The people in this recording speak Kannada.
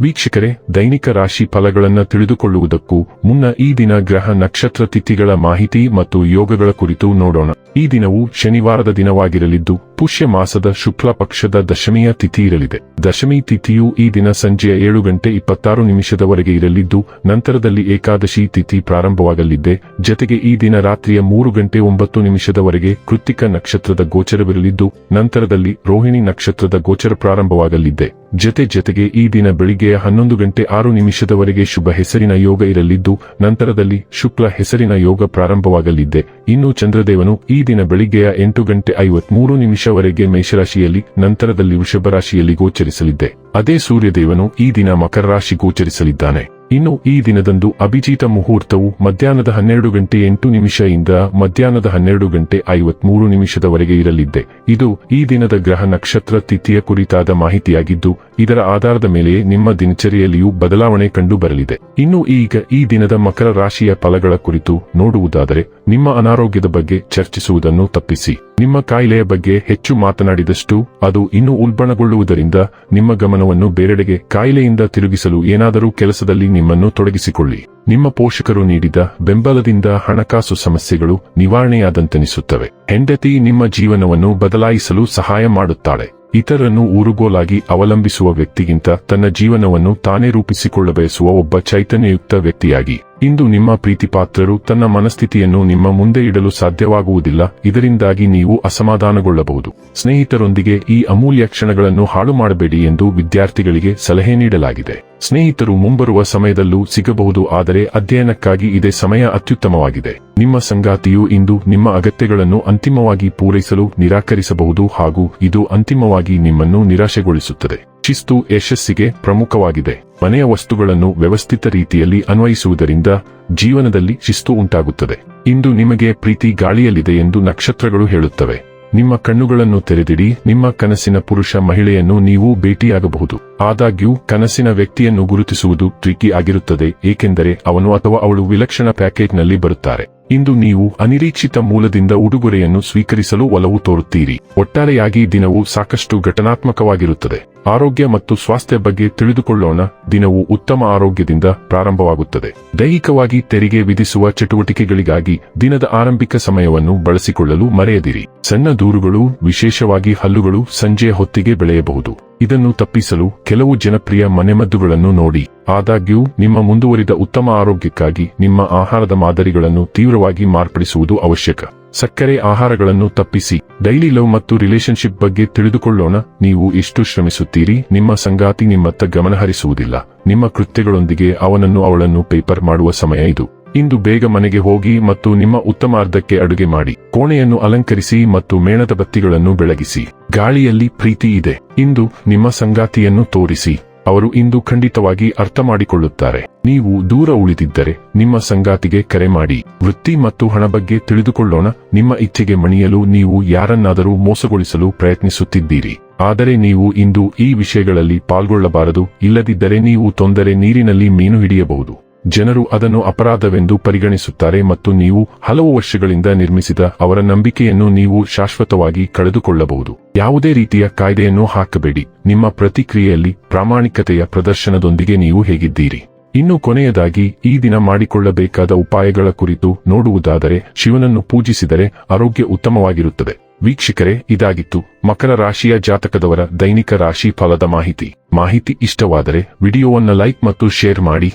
ವೀಕ್ಷಕರೇ, ದೈನಿಕ ರಾಶಿ ಫಲಗಳನ್ನು ತಿಳಿದುಕೊಳ್ಳುವುದಕ್ಕೂ ಮುನ್ನ ಈ ದಿನ ಗ್ರಹ ನಕ್ಷತ್ರ ತಿಥಿಗಳ ಮಾಹಿತಿ ಮತ್ತು ಯೋಗಗಳ ಕುರಿತು ನೋಡೋಣ. ಈ ದಿನವು ಶನಿವಾರದ ದಿನವಾಗಿರಲಿದ್ದು, ಪುಷ್ಯ ಮಾಸದ ಶುಕ್ಲ ಪಕ್ಷದ ದಶಮಿಯ ತಿಥಿ ಇರಲಿದೆ. ದಶಮಿ ತಿಥಿಯು ಈ ದಿನ ಸಂಜೆಯ ಏಳು ಗಂಟೆ ಇಪ್ಪತ್ತಾರು ನಿಮಿಷದವರೆಗೆ ಇರಲಿದ್ದು, ನಂತರದಲ್ಲಿ ಏಕಾದಶಿ ತಿಥಿ ಪ್ರಾರಂಭವಾಗಲಿದೆ. ಜತೆಗೆ ಈ ದಿನ ರಾತ್ರಿಯ ಮೂರು ಗಂಟೆ ಒಂಬತ್ತು ನಿಮಿಷದವರೆಗೆ ಕೃತಿಕ ನಕ್ಷತ್ರದ ಗೋಚರವಿರಲಿದ್ದು, ನಂತರದಲ್ಲಿ ರೋಹಿಣಿ ನಕ್ಷತ್ರದ ಗೋಚರ ಪ್ರಾರಂಭವಾಗಲಿದ್ದೆ ಜತೆ ಜತೆಗೆ ಈ ದಿನ ಬೆಳಿಗ್ಗೆಯ ಹನ್ನೊಂದು ಗಂಟೆ ಆರು ನಿಮಿಷದವರೆಗೆ ಶುಭ ಹೆಸರಿನ ಯೋಗ ಇರಲಿದ್ದು, ನಂತರದಲ್ಲಿ ಶುಕ್ಲ ಹೆಸರಿನ ಯೋಗ ಪ್ರಾರಂಭವಾಗಲಿದ್ದೆ ಇನ್ನು ಚಂದ್ರದೇವನು ಈ ದಿನ ಬೆಳಿಗ್ಗೆಯ ಎಂಟು ಗಂಟೆ ಐವತ್ಮೂರು ನಿಮಿಷವರೆಗೆ ಮೇಷರಾಶಿಯಲ್ಲಿ, ನಂತರದಲ್ಲಿ ವೃಷಭ ರಾಶಿಯಲ್ಲಿ ಗೋಚರಿಸಲಿದ್ದೆ ಅದೇ ಸೂರ್ಯದೇವನು ಈ ದಿನ ಮಕರ ರಾಶಿ ಗೋಚರಿಸಲಿದ್ದಾನೆ. ಇನ್ನು ಈ ದಿನದಂದು ಅಭಿಜಿತ ಮುಹೂರ್ತವು ಮಧ್ಯಾಹ್ನದ ಹನ್ನೆರಡು ಗಂಟೆ ಎಂಟು ನಿಮಿಷದಿಂದ ಮಧ್ಯಾಹ್ನದ ಹನ್ನೆರಡು ಗಂಟೆ ಐವತ್ಮೂರು ನಿಮಿಷದವರೆಗೆ ಇರಲಿದ್ದೆ. ಇದು ಈ ದಿನದ ಗ್ರಹ ನಕ್ಷತ್ರ ತಿಥಿಯ ಕುರಿತಾದ ಮಾಹಿತಿಯಾಗಿದ್ದು, ಇದರ ಆಧಾರದ ಮೇಲೆ ನಿಮ್ಮ ದಿನಚರಿಯಲ್ಲಿಯೂ ಬದಲಾವಣೆ ಕಂಡು ಬರಲಿದೆ. ಇನ್ನು ಈಗ ಈ ದಿನದ ಮಕರ ರಾಶಿಯ ಫಲಗಳ ಕುರಿತು ನೋಡುವುದಾದರೆ, ನಿಮ್ಮ ಅನಾರೋಗ್ಯದ ಬಗ್ಗೆ ಚರ್ಚಿಸುವುದನ್ನು ತಪ್ಪಿಸಿ. ನಿಮ್ಮ ಕಾಯಿಲೆಯ ಬಗ್ಗೆ ಹೆಚ್ಚು ಮಾತನಾಡಿದಷ್ಟು ಅದು ಇನ್ನೂ ಉಲ್ಬಣಗೊಳ್ಳುವುದರಿಂದ ನಿಮ್ಮ ಗಮನವನ್ನು ಬೇರೆಡೆಗೆ ಕಾಯಿಲೆಯಿಂದ ತಿರುಗಿಸಲು ಏನಾದರೂ ಕೆಲಸದಲ್ಲಿ ನಿಮ್ಮನ್ನು ತೊಡಗಿಸಿಕೊಳ್ಳಿ. ನಿಮ್ಮ ಪೋಷಕರು ನೀಡಿದ ಬೆಂಬಲದಿಂದ ಹಣಕಾಸು ಸಮಸ್ಯೆಗಳು ನಿವಾರಣೆಯಾದಂತೆನಿಸುತ್ತವೆ. ಹೆಂಡತಿ ನಿಮ್ಮ ಜೀವನವನ್ನು ಬದಲಾಯಿಸಲು ಸಹಾಯ ಮಾಡುತ್ತಾಳೆ. ಇತರನ್ನು ಊರುಗೋಲಾಗಿ ಅವಲಂಬಿಸುವ ವ್ಯಕ್ತಿಗಿಂತ ತನ್ನ ಜೀವನವನ್ನು ತಾನೇ ರೂಪಿಸಿಕೊಳ್ಳಬಯಸುವ ಒಬ್ಬ ಚೈತನ್ಯಯುಕ್ತ ವ್ಯಕ್ತಿಯಾಗಿ. ಇಂದು ನಿಮ್ಮ ಪ್ರೀತಿಪಾತ್ರರು ತನ್ನ ಮನಸ್ಥಿತಿಯನ್ನು ನಿಮ್ಮ ಮುಂದೆ ಇಡಲು ಸಾಧ್ಯವಾಗುವುದಿಲ್ಲ, ಇದರಿಂದಾಗಿ ನೀವು ಅಸಮಾಧಾನಗೊಳ್ಳಬಹುದು. ಸ್ನೇಹಿತರೊಂದಿಗೆ ಈ ಅಮೂಲ್ಯ ಕ್ಷಣಗಳನ್ನು ಹಾಳು ಮಾಡಬೇಡಿ ಎಂದು ವಿದ್ಯಾರ್ಥಿಗಳಿಗೆ ಸಲಹೆ ನೀಡಲಾಗಿದೆ. ಸ್ನೇಹಿತರು ಮುಂಬರುವ ಸಮಯದಲ್ಲೂ ಸಿಗಬಹುದು, ಆದರೆ ಅಧ್ಯಯನಕ್ಕಾಗಿ ಇದೇ ಸಮಯ ಅತ್ಯುತ್ತಮವಾಗಿದೆ. ನಿಮ್ಮ ಸಂಗಾತಿಯು ಇಂದು ನಿಮ್ಮ ಅಗತ್ಯಗಳನ್ನು ಅಂತಿಮವಾಗಿ ಪೂರೈಸಲು ನಿರಾಕರಿಸಬಹುದು ಹಾಗೂ ಇದು ಅಂತಿಮವಾಗಿ ನಿಮ್ಮನ್ನು ನಿರಾಶೆಗೊಳಿಸುತ್ತದೆ. ಶಿಸ್ತು ಯಶಸ್ಸಿಗೆ ಪ್ರಮುಖವಾಗಿದೆ. ಮನೆಯ ವಸ್ತುಗಳನ್ನು ವ್ಯವಸ್ಥಿತ ರೀತಿಯಲ್ಲಿ ಅನ್ವಯಿಸುವುದರಿಂದ ಜೀವನದಲ್ಲಿ ಶಿಸ್ತು ಉಂಟಾಗುತ್ತದೆ. ಇಂದು ನಿಮಗೆ ಪ್ರೀತಿ ಗಾಳಿಯಲ್ಲಿದೆ ಎಂದು ನಕ್ಷತ್ರಗಳು ಹೇಳುತ್ತವೆ. ನಿಮ್ಮ ಕಣ್ಣುಗಳನ್ನು ತೆರೆದಿಡಿ, ನಿಮ್ಮ ಕನಸಿನ ಪುರುಷ ಮಹಿಳೆಯನ್ನು ನೀವು ಭೇಟಿಯಾಗಬಹುದು. ಆದಾಗ್ಯೂ, ಕನಸಿನ ವ್ಯಕ್ತಿಯನ್ನು ಗುರುತಿಸುವುದು ಟ್ರಿಕಿ ಆಗಿರುತ್ತದೆ, ಏಕೆಂದರೆ ಅವನು ಅಥವಾ ಅವಳು ವಿಲಕ್ಷಣ ಪ್ಯಾಕೇಜ್ನಲ್ಲಿ ಬರುತ್ತಾರೆ. ಇಂದು ನೀವು ಅನಿರೀಕ್ಷಿತ ಮೂಲದಿಂದ ಉಡುಗೊರೆಯನ್ನು ಸ್ವೀಕರಿಸಲು ಒಲವು ತೋರುತ್ತೀರಿ. ಒಟ್ಟಾರೆಯಾಗಿ ದಿನವು ಸಾಕಷ್ಟು ಘಟನಾತ್ಮಕವಾಗಿರುತ್ತದೆ. ಆರೋಗ್ಯ ಮತ್ತು ಸ್ವಾಸ್ಥ್ಯ ಬಗ್ಗೆ ತಿಳಿದುಕೊಳ್ಳೋಣ. ದಿನವು ಉತ್ತಮ ಆರೋಗ್ಯದಿಂದ ಪ್ರಾರಂಭವಾಗುತ್ತದೆ. ದೈಹಿಕವಾಗಿ ತೆರಿಗೆ ವಿಧಿಸುವ ಚಟುವಟಿಕೆಗಳಿಗಾಗಿ ದಿನದ ಆರಂಭಿಕ ಸಮಯವನ್ನು ಬಳಸಿಕೊಳ್ಳಲು ಮರೆಯದಿರಿ. ಸಣ್ಣ ದೂರುಗಳು, ವಿಶೇಷವಾಗಿ ಹಲ್ಲುಗಳು, ಸಂಜೆಯ ಹೊತ್ತಿಗೆ ಬೆಳೆಯಬಹುದು. ಇದನ್ನು ತಪ್ಪಿಸಲು ಕೆಲವು ಜನಪ್ರಿಯ ಮನೆಮದ್ದುಗಳನ್ನು ನೋಡಿ. ಆದಾಗ್ಯೂ, ನಿಮ್ಮ ಮುಂದುವರಿದ ಉತ್ತಮ ಆರೋಗ್ಯಕ್ಕಾಗಿ ನಿಮ್ಮ ಆಹಾರದ ಮಾದರಿಗಳನ್ನು ತೀವ್ರವಾಗಿ ಮಾರ್ಪಡಿಸುವುದು ಅವಶ್ಯಕ. ಸಕ್ಕರೆ ಆಹಾರಗಳನ್ನು ತಪ್ಪಿಸಿ. ಡೈಲಿ ಲವ್ ಮತ್ತು ರಿಲೇಶನ್ಶಿಪ್ ಬಗ್ಗೆ ತಿಳಿದುಕೊಳ್ಳೋಣ. ನೀವು ಎಷ್ಟು ಶ್ರಮಿಸುತ್ತೀರಿ? ನಿಮ್ಮ ಸಂಗಾತಿ ನಿಮ್ಮತ್ತ ಗಮನಹರಿಸುವುದಿಲ್ಲ. ನಿಮ್ಮ ಕೃತ್ಯಗಳೊಂದಿಗೆ ಅವನನ್ನು ಅವಳನ್ನು ಪೇಪರ್ ಮಾಡುವ ಸಮಯ ಇದು. ಇಂದು ಬೇಗ ಮನೆಗೆ ಹೋಗಿ ಮತ್ತು ನಿಮ್ಮ ಉತ್ತಮಾರ್ಧಕ್ಕೆ ಅಡುಗೆ ಮಾಡಿ. ಕೋಣೆಯನ್ನು ಅಲಂಕರಿಸಿ ಮತ್ತು ಮೇಣದ ಬತ್ತಿಗಳನ್ನು ಬೆಳಗಿಸಿ. ಗಾಳಿಯಲ್ಲಿ ಪ್ರೀತಿ ಇದೆ. ಇಂದು ನಿಮ್ಮ ಸಂಗಾತಿಯನ್ನು ತೋರಿಸಿ. ಅವರು ಇಂದು ಖಂಡಿತವಾಗಿ ಅರ್ಥ ಮಾಡಿಕೊಳ್ಳುತ್ತಾರೆ ನೀವು ದೂರ ಉಳಿದಿದ್ದರೆ ನಿಮ್ಮ ಸಂಗಾತಿಗೆ ಕರೆ ಮಾಡಿ, ವೃತ್ತಿ ಮತ್ತು ಹಣ ಬಗ್ಗೆ ತಿಳಿದುಕೊಳ್ಳೋಣ. ನಿಮ್ಮ ಇಚ್ಛೆಗೆ ಮಣಿಯಲು ನೀವು ಯಾರನ್ನಾದರೂ ಮೋಸಗೊಳಿಸಲು ಪ್ರಯತ್ನಿಸುತ್ತಿದ್ದೀರಿ. ಆದರೆ ನೀವು ಇಂದು ಈ ವಿಷಯಗಳಲ್ಲಿ ಪಾಲ್ಗೊಳ್ಳಬಾರದು. ಇಲ್ಲದಿದ್ದರೆ ನೀವು ತೊಂದರೆ ನೀರಿನಲ್ಲಿ ಮೀನು ಹಿಡಿಯಬಹುದು. ಜನರು ಅದನ್ನು ಅಪರಾಧವೆಂದು ಪರಿಗಣಿಸುತ್ತಾರೆ ಮತ್ತು ನೀವು ಹಲವು ವರ್ಷಗಳಿಂದ ನಿರ್ಮಿಸಿದ ಅವರ ನಂಬಿಕೆಯನ್ನು ನೀವು ಶಾಶ್ವತವಾಗಿ ಕಳೆದುಕೊಳ್ಳಬಹುದು. ಯಾವುದೇ ರೀತಿಯ ಕಾಯ್ದೆಯನ್ನು ಹಾಕಬೇಡಿ. ನಿಮ್ಮ ಪ್ರತಿಕ್ರಿಯೆಯಲ್ಲಿ ಪ್ರಾಮಾಣಿಕತೆಯ ಪ್ರದರ್ಶನದೊಂದಿಗೆ ನೀವು ಹೇಗಿದ್ದೀರಿ? ಇನ್ನು ಕೊನೆಯದಾಗಿ, ಈ ದಿನ ಮಾಡಿಕೊಳ್ಳಬೇಕಾದ ಉಪಾಯಗಳ ಕುರಿತು ನೋಡುವುದಾದರೆ, ಶಿವನನ್ನು ಪೂಜಿಸಿದರೆ ಆರೋಗ್ಯ ಉತ್ತಮವಾಗಿರುತ್ತದೆ. ವೀಕ್ಷಕರೇ, ಇದಾಗಿತ್ತು ಮಕರ ರಾಶಿಯ ಜಾತಕದವರ ದೈನಿಕ ರಾಶಿ ಫಲದ ಮಾಹಿತಿ. ಮಾಹಿತಿ ಇಷ್ಟವಾದರೆ, ವಿಡಿಯೋವನ್ನು ಲೈಕ್ ಮತ್ತು ಶೇರ್ ಮಾಡಿ.